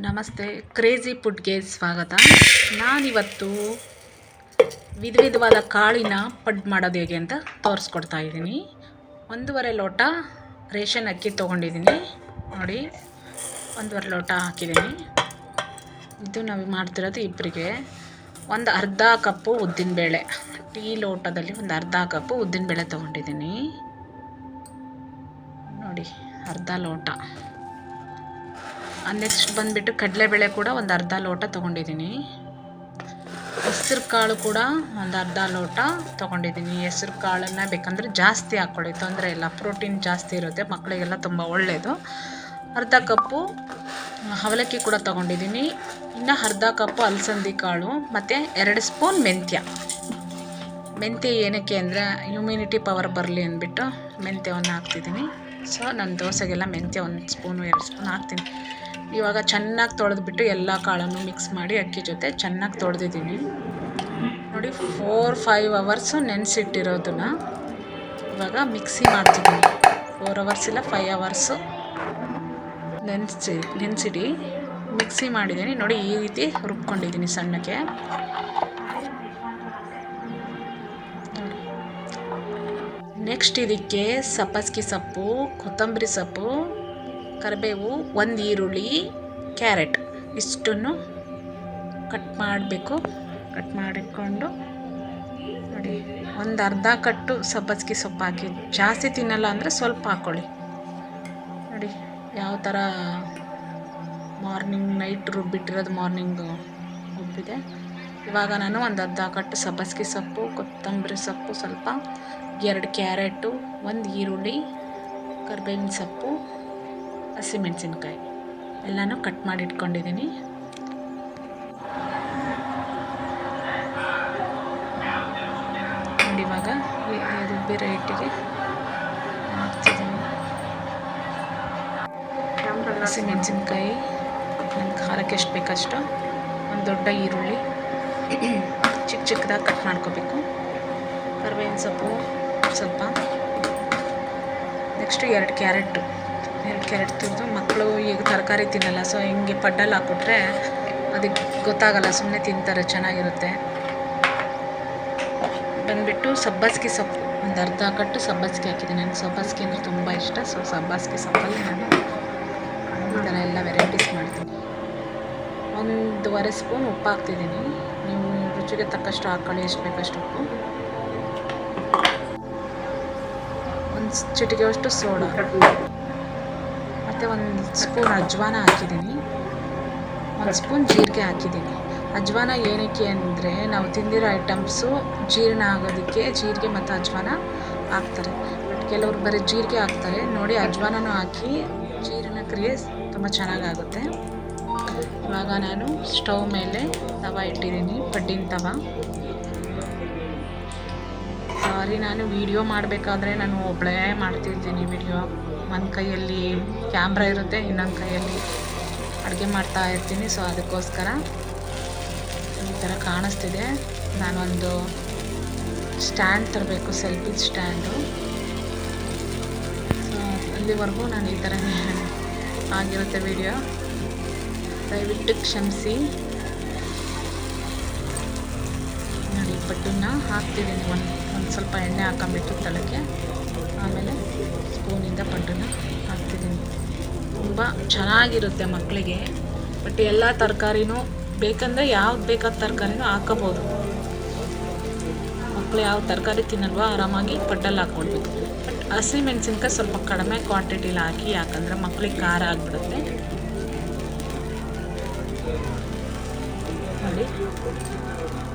ನಮಸ್ತೆ ಕ್ರೇಜಿ ಫುಡ್ಗೆ ಸ್ವಾಗತ. ನಾನಿವತ್ತು ವಿಧ ವಿಧವಾದ ಕಾಳಿನ ಪಡ್ ಮಾಡೋದು ಹೇಗೆ ಅಂತ ತೋರಿಸ್ಕೊಡ್ತಾ ಇದ್ದೀನಿ. ಒಂದೂವರೆ ಲೋಟ ರೇಷನ್ ಅಕ್ಕಿ ತೊಗೊಂಡಿದ್ದೀನಿ. ನೋಡಿ, ಒಂದೂವರೆ ಲೋಟ ಹಾಕಿದ್ದೀನಿ. ಇದು ನಾವು ಮಾಡ್ತಿರೋದು ಇಬ್ಬರಿಗೆ ಒಂದು ಅರ್ಧ ಕಪ್ಪು ಉದ್ದಿನಬೇಳೆ ಟೀ ಲೋಟದಲ್ಲಿ ಒಂದು ಅರ್ಧ ಕಪ್ಪು ಉದ್ದಿನಬೇಳೆ ತೊಗೊಂಡಿದ್ದೀನಿ. ನೋಡಿ, ಅರ್ಧ ಲೋಟ. ನೆಕ್ಸ್ಟ್ ಬಂದುಬಿಟ್ಟು ಕಡಲೆಬೇಳೆ ಕೂಡ ಒಂದು ಅರ್ಧ ಲೋಟ ತೊಗೊಂಡಿದ್ದೀನಿ. ಹೆಸ್ರು ಕಾಳು ಕೂಡ ಒಂದು ಅರ್ಧ ಲೋಟ ತೊಗೊಂಡಿದ್ದೀನಿ. ಹೆಸ್ರು ಕಾಳನ್ನು ಬೇಕಂದರೆ ಜಾಸ್ತಿ ಹಾಕ್ಕೊಳ್ಳಿ ತೊಂದರೆ ಇಲ್ಲ. ಪ್ರೋಟೀನ್ ಜಾಸ್ತಿ ಇರುತ್ತೆ ಮಕ್ಕಳಿಗೆಲ್ಲ ತುಂಬ ಒಳ್ಳೆಯದು ಅರ್ಧ ಕಪ್ಪು ಅವಲಕ್ಕಿ ಕೂಡ ತೊಗೊಂಡಿದ್ದೀನಿ. ಇನ್ನು ಅರ್ಧ ಕಪ್ಪು ಅಲಸಂದಿ ಕಾಳು, ಮತ್ತು ಎರಡು ಸ್ಪೂನ್ ಮೆಂತ್ಯ. ಮೆಂತ್ಯ ಏನಕ್ಕೆ ಅಂದರೆ ಇಮ್ಯುನಿಟಿ ಪವರ್ ಬರಲಿ ಅಂದ್ಬಿಟ್ಟು ಮೆಂತ್ಯವನ್ನು ಹಾಕ್ತಿದ್ದೀನಿ. ಸೊ ನನ್ನ ದೋಸೆಗೆಲ್ಲ ಮೆಂತ್ಯ ಒಂದು ಸ್ಪೂನು, ಎರಡು ಸ್ಪೂನ್ ಹಾಕ್ತೀನಿ. ಇವಾಗ ಚೆನ್ನಾಗಿ ತೊಳೆದ್ಬಿಟ್ಟು ಎಲ್ಲ ಕಾಳನ್ನು ಮಿಕ್ಸ್ ಮಾಡಿ ಅಕ್ಕಿ ಜೊತೆ ಚೆನ್ನಾಗಿ ತೊಳೆದಿದ್ದೀನಿ. ನೋಡಿ ಫೋರ್ ಫೈವ್ ಅವರ್ಸು ನೆನೆಸಿಟ್ಟಿರೋದನ್ನ ಇವಾಗ ಮಿಕ್ಸಿ ಮಾಡ್ತಿದ್ದೀನಿ. ಫೋರ್ ಅವರ್ಸ್ ಇಲ್ಲ ಫೈವ್ ಅವರ್ಸು ನೆನೆಸಿ, ನೆನೆಸಿಡಿ. ಮಿಕ್ಸಿ ಮಾಡಿದ್ದೀನಿ. ನೋಡಿ, ಈ ರೀತಿ ರುಬ್ಕೊಂಡಿದ್ದೀನಿ ಸಣ್ಣಕ್ಕೆ. ನೆಕ್ಸ್ಟ್ ಇದಕ್ಕೆ ಸಬ್ಬಸ್ಗಿ ಸೊಪ್ಪು, ಕೊತ್ತಂಬರಿ ಸೊಪ್ಪು. ಕರಿಬೇವು, ಒಂದು ಈರುಳ್ಳಿ, ಕ್ಯಾರೆಟ್. ಇಷ್ಟನ್ನು ಕಟ್ ಮಾಡಬೇಕು. ಕಟ್ ಮಾಡಿಕೊಂಡು ನೋಡಿ, ಒಂದು ಅರ್ಧ ಕಟ್ಟು ಸಬ್ಬಸ್ಗೆ ಸೊಪ್ಪು ಹಾಕಿ. ಜಾಸ್ತಿ ತಿನ್ನಲ್ಲ ಅಂದರೆ ಸ್ವಲ್ಪ ಹಾಕ್ಕೊಳ್ಳಿ ನೋಡಿ, ಯಾವ ಥರ ಮಾರ್ನಿಂಗ್ ನೈಟ್ ರುಬ್ಬಿಟ್ಟಿರೋದು ಮಾರ್ನಿಂಗ್ ರುಬ್ಬಿದೆ ಇವಾಗ ನಾನು ಒಂದು ಅರ್ಧ ಕಟ್ಟು ಸಬ್ಬಸ್ಗೆ ಸೊಪ್ಪು, ಕೊತ್ತಂಬರಿ ಸೊಪ್ಪು ಸ್ವಲ್ಪ, ಎರಡು ಕ್ಯಾರೆಟು, ಒಂದು ಈರುಳ್ಳಿ, ಕರ್ಬೇವಿನ ಸೊಪ್ಪು ಹಸಿಮೆಣಸಿನ್ಕಾಯಿ ಎಲ್ಲನೂ ಕಟ್ ಮಾಡಿ ಇಟ್ಕೊಂಡಿದ್ದೀನಿ ಇವಾಗ ರುಬ್ಬಿ ರೈಟಿಗೆ ಹಾಕ್ತಿದ್ದೀನಿ ಹಸಿಮೆಣಸಿನ್ಕಾಯಿ ನನ್ನ ಖಾರಕ್ಕೆ ಎಷ್ಟು ಬೇಕಷ್ಟು ಒಂದು ದೊಡ್ಡ ಈರುಳ್ಳಿ ಚಿಕ್ಕ ಚಿಕ್ಕದಾಗಿ ಕಟ್ ಮಾಡ್ಕೋಬೇಕು. ಕರ್ಬೇವಿನ ಸೊಪ್ಪು ಸ್ವಲ್ಪ. ನೆಕ್ಸ್ಟು ಎರಡು ಕ್ಯಾರೆಟು. ಎರಡು ತಿಂದು ಮಕ್ಕಳು ಈಗ ತರಕಾರಿ ತಿನ್ನಲ್ಲ ಸೊ ಹಿಂಗೆ ಪಡ್ಡಲ್ಲಿ ಹಾಕ್ಬಿಟ್ರೆ ಅದಕ್ಕೆ ಗೊತ್ತಾಗಲ್ಲ ಸುಮ್ಮನೆ ತಿಂತಾರೆ, ಚೆನ್ನಾಗಿರುತ್ತೆ. ಬಂದುಬಿಟ್ಟು ಸಬ್ಬಸ್ಗೆ ಸೊಪ್ಪು. ಒಂದು ಅರ್ಧ ಕಟ್ಟು ಸಬ್ಬಸ್ಗೆ ಹಾಕಿದ್ದೀನಿ. ನನಗೆ ಸಬ್ಬಸ್ಗೆ ಅಂದರೆ ತುಂಬ ಇಷ್ಟ ಸೊ ಸಬ್ಬಸ್ಗೆ ಸೊಪ್ಪಲ್ಲಿ ನಾನು ಈ ಥರ ಎಲ್ಲ ವೆರೈಟೀಸ್ ಮಾಡ್ತೀನಿ. ಒಂದೂವರೆ ಸ್ಪೂನ್ ಉಪ್ಪು ಹಾಕ್ತಿದ್ದೀನಿ. ನೀವು ರುಚಿಗೆ ತಕ್ಕಷ್ಟು ಹಾಕ್ಕೊಳ್ಳಿ ಎಷ್ಟು ಬೇಕಷ್ಟು ಉಪ್ಪು. ಒಂದು ಚಿಟಿಕೆಯಷ್ಟು ಸೋಡಾ. ಮತ್ತು ಒಂದು ಸ್ಪೂನ್ ಅಜ್ವಾನ ಹಾಕಿದ್ದೀನಿ ಒಂದು ಸ್ಪೂನ್ ಜೀರಿಗೆ ಹಾಕಿದ್ದೀನಿ ಅಜ್ವಾನ ಏನಕ್ಕೆ ಅಂದರೆ ನಾವು ತಿಂದಿರೋ ಐಟಮ್ಸು ಜೀರ್ಣ ಆಗೋದಕ್ಕೆ ಜೀರಿಗೆ ಮತ್ತು ಅಜ್ವಾನ ಹಾಕ್ತಾರೆ. ಬಟ್ ಕೆಲವರು ಬರೀ ಜೀರಿಗೆ ಹಾಕ್ತಾರೆ. ನೋಡಿ ಅಜ್ವಾನನೂ ಹಾಕಿ ಜೀರ್ಣಕ್ರಿಯೆ ತುಂಬ ಚೆನ್ನಾಗಾಗುತ್ತೆ. ಇವಾಗ ನಾನು ಸ್ಟವ್ ಮೇಲೆ ತವ ಇಟ್ಟಿದ್ದೀನಿ ಪಡ್ಡಿನ ತವ. ಸಾರಿ, ನಾನು ವೀಡಿಯೋ ಮಾಡಬೇಕಾದ್ರೆ ನಾನು ಒಬ್ಬಳೇ ಮಾಡ್ತಿರ್ತೀನಿ ವಿಡಿಯೋ ಒಂದು ಕೈಯಲ್ಲಿ ಕ್ಯಾಮ್ರಾ ಇರುತ್ತೆ, ಇನ್ನೊಂದು ಕೈಯಲ್ಲಿ ಅಡುಗೆ ಮಾಡ್ತಾ ಇರ್ತೀನಿ. ಸೊ ಅದಕ್ಕೋಸ್ಕರ ಈ ಥರ ಕಾಣಿಸ್ತಿದೆ. ನಾನೊಂದು ಸ್ಟ್ಯಾಂಡ್ ತರಬೇಕು ಸೆಲ್ಫಿ ಸ್ಟ್ಯಾಂಡು ಸೊ ಅಲ್ಲಿವರೆಗೂ ನಾನು ಈ ಥರನೇ ಆಗಿರುತ್ತೆ ವಿಡಿಯೋ ದಯವಿಟ್ಟು ಕ್ಷಮಿಸಿ. ನೋಡಿ ಪಟ್ಟನ್ನ ಹಾಕ್ತಿದ್ದೀನಿ ಒಂದು ಒಂದು. ಸ್ವಲ್ಪ ಎಣ್ಣೆ ಹಾಕೊಂಬಿಟ್ಟು ತಳಕ್ಕೆ ಆಮೇಲೆ ಸ್ಪೂನಿಂದ ಪಡ್ಡನ್ನ ಹಾಕ್ತಿದ್ದೀನಿ. ತುಂಬ ಚೆನ್ನಾಗಿರುತ್ತೆ ಮಕ್ಕಳಿಗೆ, ಬಟ್ ಎಲ್ಲ ತರಕಾರಿನೂ ಬೇಕಂದರೆ ಯಾವ್ದು ಬೇಕಾದ ತರಕಾರಿನೂ ಹಾಕೋಬೋದು. ಮಕ್ಕಳು ಯಾವ ತರಕಾರಿ ತಿನ್ನಲ್ವೋ ಆರಾಮಾಗಿ ಪಡ್ಡಲ್ಲಿ ಹಾಕ್ಕೊಡ್ಬೇಕು. ಬಟ್ ಹಸಿಮೆಣ್ಸಿನ್ಕಾಯಿ ಸ್ವಲ್ಪ ಕಡಿಮೆ ಕ್ವಾಂಟಿಟಿಲಿ ಹಾಕಿ, ಯಾಕಂದರೆ ಮಕ್ಕಳಿಗೆ ಖಾರ ಆಗಿಬಿಡುತ್ತೆ. ನೋಡಿ.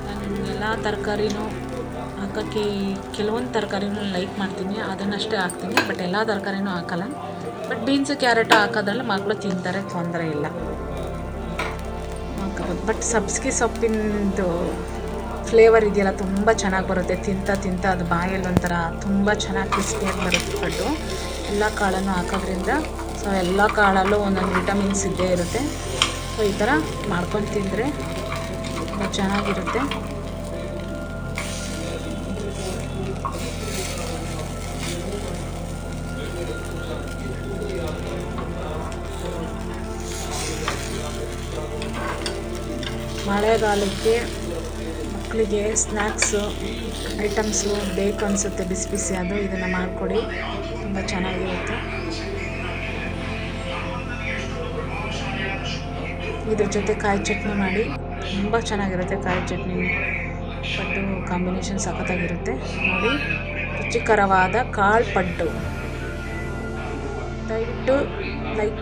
ನಾನು ಎಲ್ಲ ತರಕಾರಿನೂ ಹಾಕೋಕ್ಕೆ ಕೆಲವೊಂದು ತರಕಾರಿನೂ ಲೈಕ್ ಮಾಡ್ತೀನಿ, ಅದನ್ನಷ್ಟೇ ಹಾಕ್ತೀನಿ, ಬಟ್ ಎಲ್ಲ ತರಕಾರಿನೂ ಹಾಕಲ್ಲ. ಬಟ್ ಬೀನ್ಸು, ಕ್ಯಾರೆಟು ಹಾಕೋದ್ರಲ್ಲಿ ಮಕ್ಕಳು ತಿಂತಾರೆ, ತೊಂದರೆ ಇಲ್ಲ. ಹಾಕೋಬೋದು. ಬಟ್ ಸಬ್ಸ್ಗೆ ಸೊಪ್ಪಿನದು ಫ್ಲೇವರ್ ಇದೆಯಲ್ಲ, ತುಂಬ ಚೆನ್ನಾಗಿ ಬರುತ್ತೆ. ತಿಂತ ತಿಂತ ಅದು ಬಾಯಲ್ಲಿ ಒಂಥರ ತುಂಬ ಚೆನ್ನಾಗಿ ಕ್ರಿಸ್ಪಿಯಾಗಿ ಬರುತ್ತೆ ಪಡ್ಡು ಎಲ್ಲ ಕಾಳನ್ನು ಹಾಕೋದ್ರಿಂದ, ಸೊ ಎಲ್ಲ ಕಾಳಲ್ಲೂ ಒಂದೊಂದು ವಿಟಮಿನ್ಸ್ ಇದ್ದೇ ಇರುತ್ತೆ. ಸೊ ಈ ಥರ ಮಾಡ್ಕೊಂಡು ತಿಂದರೆ ತುಂಬ ಚೆನ್ನಾಗಿರುತ್ತೆ. ಮಳೆಗಾಲಕ್ಕೆ ಮಕ್ಕಳಿಗೆ ಸ್ನ್ಯಾಕ್ಸು ಐಟಮ್ಸು ಬೇಕು ಅನಿಸುತ್ತೆ ಬಿಸಿ ಬಿಸಿ ಅದು ಇದನ್ನು ಮಾಡಿಕೊಡಿ. ತುಂಬ ಚೆನ್ನಾಗಿರುತ್ತೆ. ಇದ್ರ ಜೊತೆ ಕಾಯಿ ಚಟ್ನಿ ಮಾಡಿ. ತುಂಬ ಚೆನ್ನಾಗಿರುತ್ತೆ ಕಾಯಿ ಚಟ್ನಿ. ಪಡ್ಡು ಕಾಂಬಿನೇಷನ್ ಸಖತ್ತಾಗಿರುತ್ತೆ. ನೋಡಿ ರುಚಿಕರವಾದ ಕಾಳು ಪಡ್ಡು ದಯವಿಟ್ಟು ಲೈಕ್